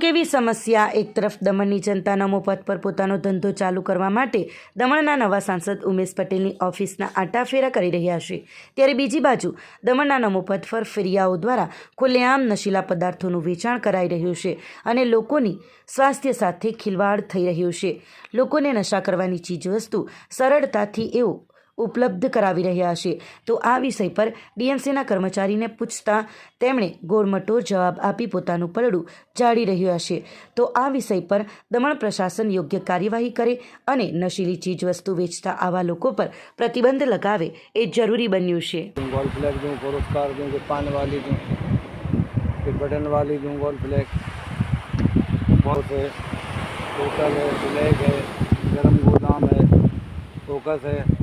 કેવી સમસ્યા? એક તરફ દમણની જનતા મોફત પર પોતાનો ધંધો ચાલુ કરવા માટે દમણના નવા સાંસદ ઉમેશ પટેલની ઓફિસના આંટાફેરા કરી રહ્યા છે. ત્યારે બીજી બાજુ દમણના નમોપત પર ફેરિયાઓ દ્વારા ખુલ્લેઆમ નશીલા પદાર્થોનું વેચાણ કરાઈ રહ્યું છે અને લોકોની સ્વાસ્થ્ય સાથે ખિલવાડ થઈ રહ્યું છે. લોકોને નશા કરવાની ચીજવસ્તુ સરળતાથી એવો ઉપલબ્ધ કરાવી રહ્યા છે તો આ વિષય પર ડીએમસીના કર્મચારીને પૂછતા તેમણે ગોળમટો જવાબ આપી પોતાનું પલડું જાળી રહ્યા છે તો આ વિષય પર દમણ પ્રશાસન યોગ્ય કાર્યવાહી કરે અને નશીલી ચીજવસ્તુ વેચતા આવા લોકો પર પ્રતિબંધ લગાવે એ જરૂરી બન્યું છે दूँ गोल फ्लैग दूँ पुरस्कार दूँ कि पान वाली दूँ फिर बटन वाली दूँ गोल फ्लैग बहुत है होटल है फ्लैग है गर्म गोदाम है फोकस है